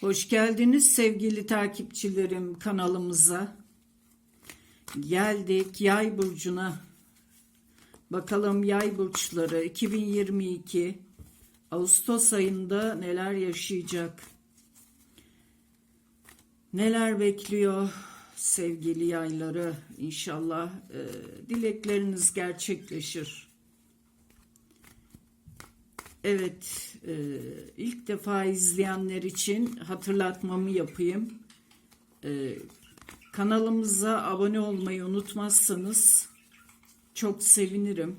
Hoş geldiniz sevgili takipçilerim kanalımıza. Geldik Yay burcuna. Bakalım Yay burçları 2022 Ağustos ayında neler yaşayacak? Neler bekliyor sevgili yayları? İnşallah e, dilekleriniz gerçekleşir. Evet, e, ilk defa izleyenler için hatırlatmamı yapayım. E, kanalımıza abone olmayı unutmazsanız çok sevinirim.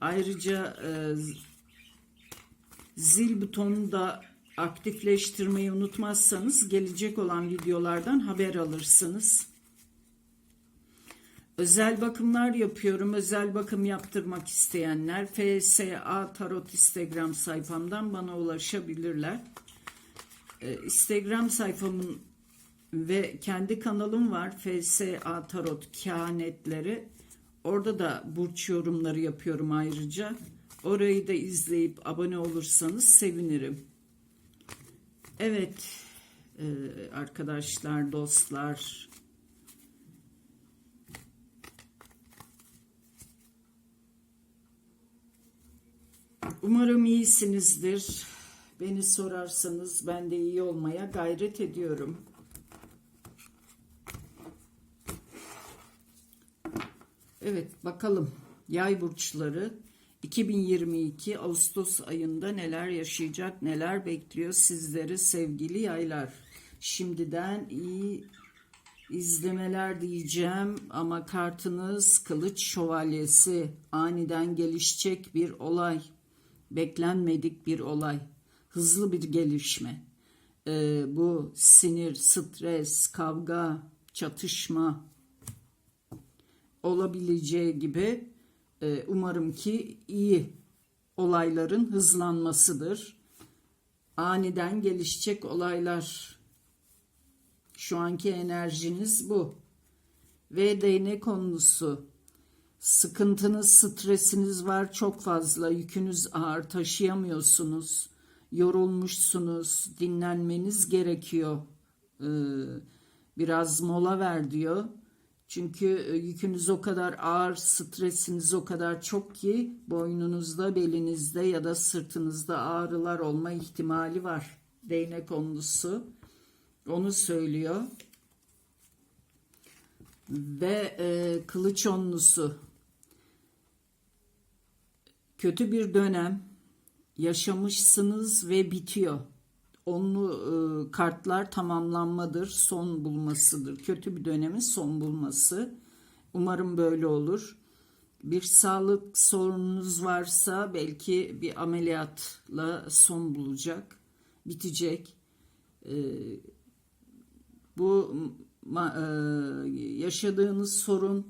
Ayrıca e, zil butonunu da aktifleştirmeyi unutmazsanız gelecek olan videolardan haber alırsınız. Özel bakımlar yapıyorum. Özel bakım yaptırmak isteyenler FSA Tarot Instagram sayfamdan bana ulaşabilirler. Ee, Instagram sayfamın ve kendi kanalım var. FSA Tarot Kehanetleri. Orada da burç yorumları yapıyorum ayrıca. Orayı da izleyip abone olursanız sevinirim. Evet e, arkadaşlar, dostlar, Umarım iyisinizdir. Beni sorarsanız ben de iyi olmaya gayret ediyorum. Evet bakalım yay burçları 2022 Ağustos ayında neler yaşayacak, neler bekliyor sizleri sevgili yaylar. Şimdiden iyi izlemeler diyeceğim ama kartınız kılıç şövalyesi aniden gelişecek bir olay beklenmedik bir olay, hızlı bir gelişme. Ee, bu sinir, stres, kavga, çatışma olabileceği gibi e, umarım ki iyi olayların hızlanmasıdır. Aniden gelişecek olaylar. Şu anki enerjiniz bu. Ve değnek konusu sıkıntınız, stresiniz var çok fazla, yükünüz ağır, taşıyamıyorsunuz, yorulmuşsunuz, dinlenmeniz gerekiyor. Ee, biraz mola ver diyor. Çünkü e, yükünüz o kadar ağır, stresiniz o kadar çok ki boynunuzda, belinizde ya da sırtınızda ağrılar olma ihtimali var. Değnek onlusu onu söylüyor. Ve e, kılıç onlusu kötü bir dönem yaşamışsınız ve bitiyor. Onlu e, kartlar tamamlanmadır, son bulmasıdır. Kötü bir dönemin son bulması. Umarım böyle olur. Bir sağlık sorununuz varsa belki bir ameliyatla son bulacak, bitecek. E, bu e, yaşadığınız sorun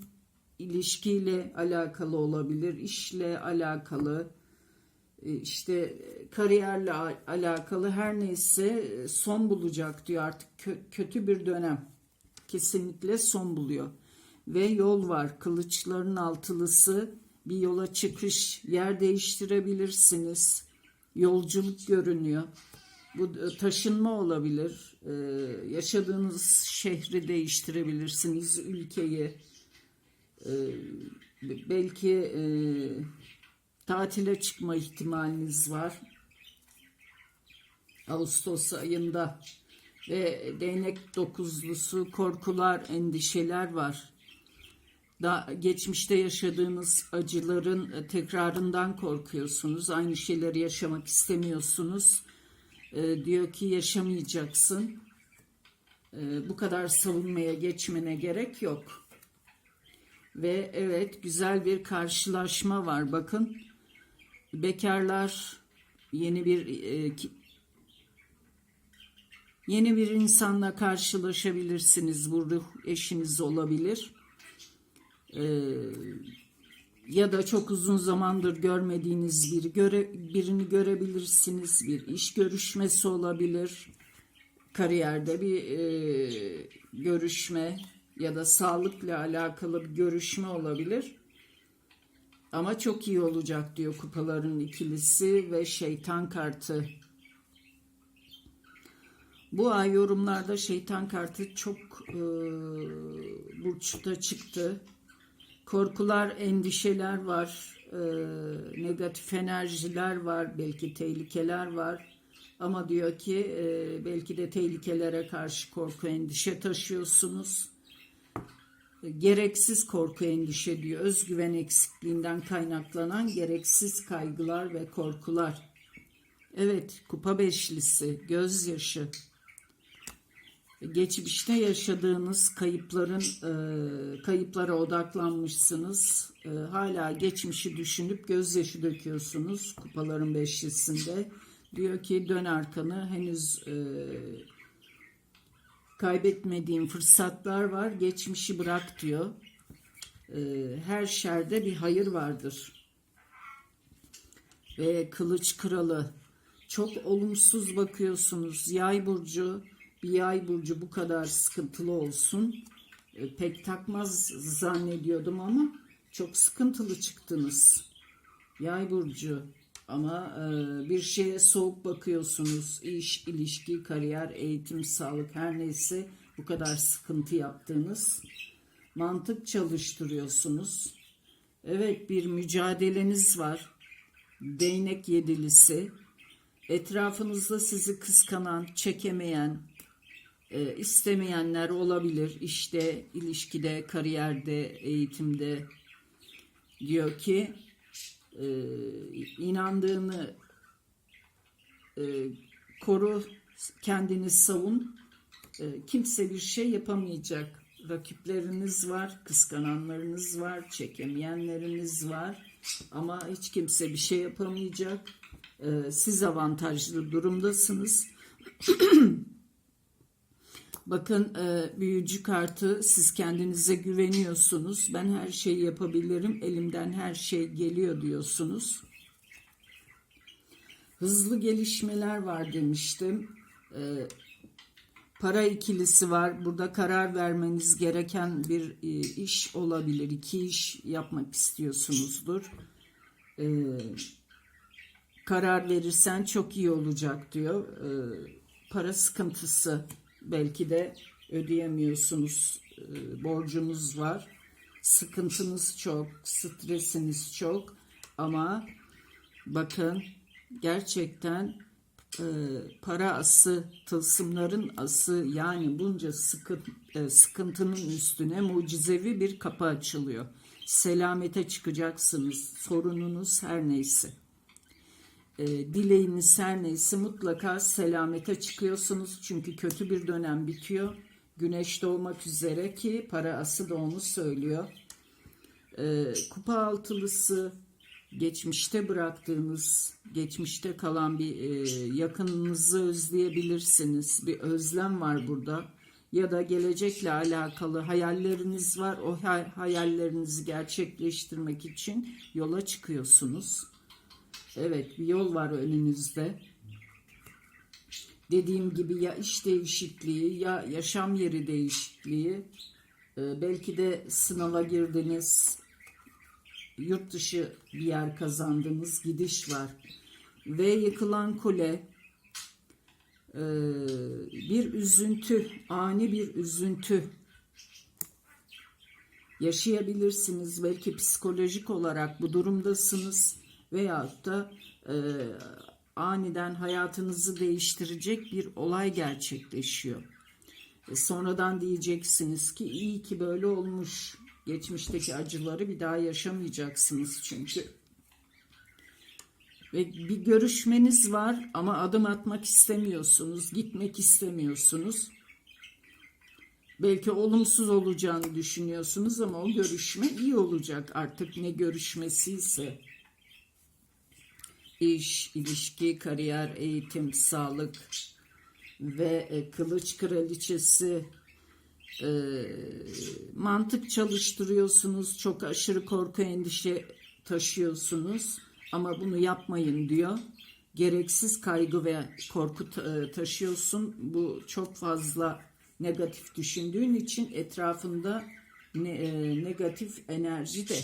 ilişkiyle alakalı olabilir, işle alakalı, e, işte kariyerle alakalı her neyse son bulacak diyor. Artık kötü bir dönem. Kesinlikle son buluyor. Ve yol var. Kılıçların altılısı bir yola çıkış yer değiştirebilirsiniz. Yolculuk görünüyor. Bu e, taşınma olabilir. Ee, yaşadığınız şehri değiştirebilirsiniz ülkeyi e, belki e, tatile çıkma ihtimaliniz var. Ağustos ayında ve değnek dokuzlusu korkular, endişeler var. Da geçmişte yaşadığınız acıların e, tekrarından korkuyorsunuz. Aynı şeyleri yaşamak istemiyorsunuz. E, diyor ki yaşamayacaksın. E, bu kadar savunmaya geçmene gerek yok. Ve evet güzel bir karşılaşma var bakın. Bekarlar yeni bir e, yeni bir insanla karşılaşabilirsiniz. Bu ruh eşiniz olabilir. E, ya da çok uzun zamandır görmediğiniz biri göre, birini görebilirsiniz. Bir iş görüşmesi olabilir. Kariyerde bir e, görüşme ya da sağlıkla alakalı bir görüşme olabilir. Ama çok iyi olacak diyor kupaların ikilisi ve şeytan kartı. Bu ay yorumlarda şeytan kartı çok e, burçta çıktı. Korkular, endişeler var, e, negatif enerjiler var, belki tehlikeler var. Ama diyor ki e, belki de tehlikelere karşı korku, endişe taşıyorsunuz. Gereksiz korku, endişe diyor. Özgüven eksikliğinden kaynaklanan gereksiz kaygılar ve korkular. Evet, kupa beşlisi, gözyaşı. Geçmişte yaşadığınız kayıpların e, kayıplara odaklanmışsınız. E, hala geçmişi düşünüp gözyaşı döküyorsunuz kupaların beşlisinde. Diyor ki dön arkanı henüz e, kaybetmediğin fırsatlar var. Geçmişi bırak diyor. E, her şerde bir hayır vardır. Ve kılıç kralı çok olumsuz bakıyorsunuz. Yay burcu bir yay burcu bu kadar sıkıntılı olsun. E, pek takmaz zannediyordum ama çok sıkıntılı çıktınız. Yay burcu ama e, bir şeye soğuk bakıyorsunuz. İş, ilişki, kariyer, eğitim, sağlık her neyse bu kadar sıkıntı yaptığınız mantık çalıştırıyorsunuz. Evet bir mücadeleniz var. Değnek yedilisi. Etrafınızda sizi kıskanan, çekemeyen, e, istemeyenler olabilir. İşte, ilişkide, kariyerde, eğitimde diyor ki e, inandığını e, koru, kendini savun. E, kimse bir şey yapamayacak. Rakipleriniz var, kıskananlarınız var, çekemeyenleriniz var. Ama hiç kimse bir şey yapamayacak. E, siz avantajlı durumdasınız. Bakın e, büyücü kartı siz kendinize güveniyorsunuz. Ben her şeyi yapabilirim. Elimden her şey geliyor diyorsunuz. Hızlı gelişmeler var demiştim. E, para ikilisi var. Burada karar vermeniz gereken bir e, iş olabilir. İki iş yapmak istiyorsunuzdur. E, karar verirsen çok iyi olacak diyor. E, para sıkıntısı belki de ödeyemiyorsunuz. E, borcunuz var. Sıkıntınız çok, stresiniz çok ama bakın gerçekten e, para ası, tılsımların ası yani bunca sıkı, e, sıkıntının üstüne mucizevi bir kapı açılıyor. Selamete çıkacaksınız. Sorununuz her neyse e, dileğiniz her neyse mutlaka selamete çıkıyorsunuz. Çünkü kötü bir dönem bitiyor. Güneş doğmak üzere ki para ası da onu söylüyor. E, kupa altılısı geçmişte bıraktığınız, geçmişte kalan bir e, yakınınızı özleyebilirsiniz. Bir özlem var burada. Ya da gelecekle alakalı hayalleriniz var. O hayallerinizi gerçekleştirmek için yola çıkıyorsunuz. Evet bir yol var önünüzde. Dediğim gibi ya iş değişikliği ya yaşam yeri değişikliği. Ee, belki de sınava girdiniz. Yurt dışı bir yer kazandınız. Gidiş var. Ve yıkılan kule. Ee, bir üzüntü, ani bir üzüntü yaşayabilirsiniz. Belki psikolojik olarak bu durumdasınız veyahut da e, aniden hayatınızı değiştirecek bir olay gerçekleşiyor. E, sonradan diyeceksiniz ki iyi ki böyle olmuş. Geçmişteki acıları bir daha yaşamayacaksınız çünkü. Ve bir görüşmeniz var ama adım atmak istemiyorsunuz, gitmek istemiyorsunuz. Belki olumsuz olacağını düşünüyorsunuz ama o görüşme iyi olacak artık ne görüşmesiyse iş, ilişki, kariyer, eğitim, sağlık ve e, kılıç kraliçesi e, mantık çalıştırıyorsunuz. Çok aşırı korku endişe taşıyorsunuz ama bunu yapmayın diyor. Gereksiz kaygı ve korku e, taşıyorsun. Bu çok fazla negatif düşündüğün için etrafında ne, e, negatif enerji de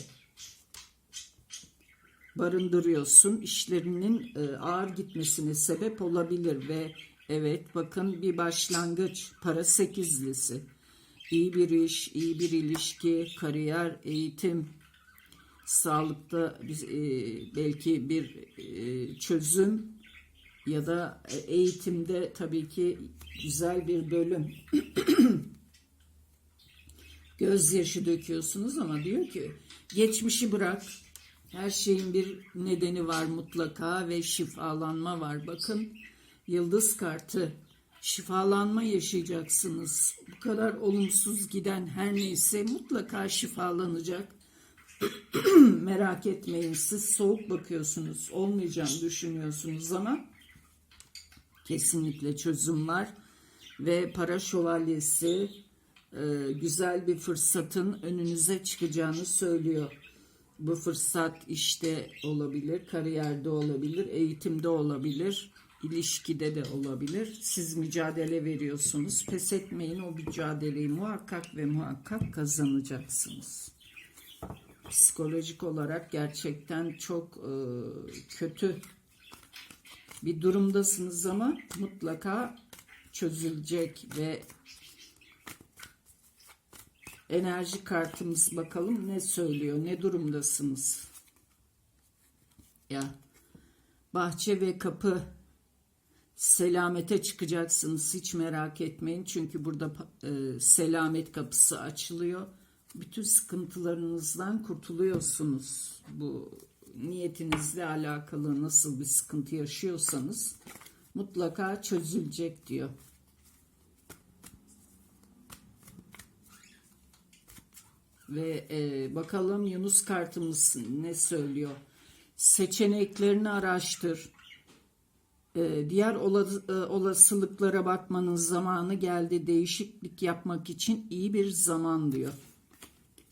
barındırıyorsun. İşlerinin e, ağır gitmesine sebep olabilir ve Evet bakın bir başlangıç. Para sekizlisi. İyi bir iş, iyi bir ilişki, kariyer, eğitim, sağlıkta biz, e, belki bir e, çözüm ya da e, eğitimde tabii ki güzel bir bölüm. Gözyaşı döküyorsunuz ama diyor ki geçmişi bırak. Her şeyin bir nedeni var mutlaka ve şifalanma var. Bakın yıldız kartı şifalanma yaşayacaksınız. Bu kadar olumsuz giden her neyse mutlaka şifalanacak. Merak etmeyin siz soğuk bakıyorsunuz. Olmayacağını düşünüyorsunuz ama kesinlikle çözüm var. Ve para şövalyesi e, güzel bir fırsatın önünüze çıkacağını söylüyor. Bu fırsat işte olabilir, kariyerde olabilir, eğitimde olabilir, ilişkide de olabilir. Siz mücadele veriyorsunuz. Pes etmeyin o mücadeleyi muhakkak ve muhakkak kazanacaksınız. Psikolojik olarak gerçekten çok e, kötü bir durumdasınız ama mutlaka çözülecek ve enerji kartımız bakalım ne söylüyor, ne durumdasınız? Ya bahçe ve kapı selamete çıkacaksınız hiç merak etmeyin çünkü burada e, selamet kapısı açılıyor. Bütün sıkıntılarınızdan kurtuluyorsunuz. Bu niyetinizle alakalı nasıl bir sıkıntı yaşıyorsanız mutlaka çözülecek diyor. Ve e, bakalım Yunus kartımız ne söylüyor? Seçeneklerini araştır. E, diğer e, olasılıklara bakmanın zamanı geldi. Değişiklik yapmak için iyi bir zaman diyor.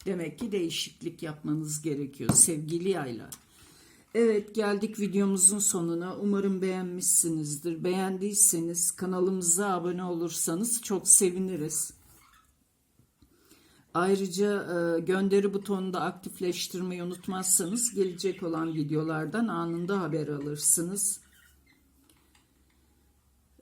Demek ki değişiklik yapmanız gerekiyor sevgili yaylar. Evet geldik videomuzun sonuna. Umarım beğenmişsinizdir. Beğendiyseniz kanalımıza abone olursanız çok seviniriz. Ayrıca e, gönderi butonunu da aktifleştirmeyi unutmazsanız gelecek olan videolardan anında haber alırsınız.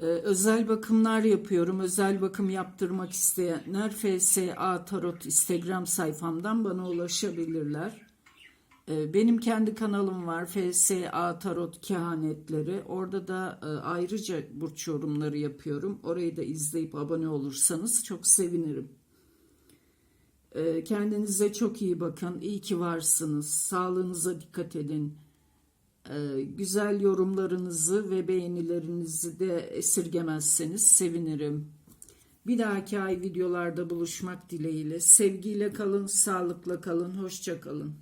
E, özel bakımlar yapıyorum. Özel bakım yaptırmak isteyenler FSA Tarot Instagram sayfamdan bana ulaşabilirler. E, benim kendi kanalım var FSA Tarot Kehanetleri. Orada da ayrıca burç yorumları yapıyorum. Orayı da izleyip abone olursanız çok sevinirim. Ee, Kendinize çok iyi bakın. İyi ki varsınız. Sağlığınıza dikkat edin. Ee, Güzel yorumlarınızı ve beğenilerinizi de esirgemezseniz sevinirim. Bir dahaki ay videolarda buluşmak dileğiyle. Sevgiyle kalın, sağlıkla kalın, hoşça kalın.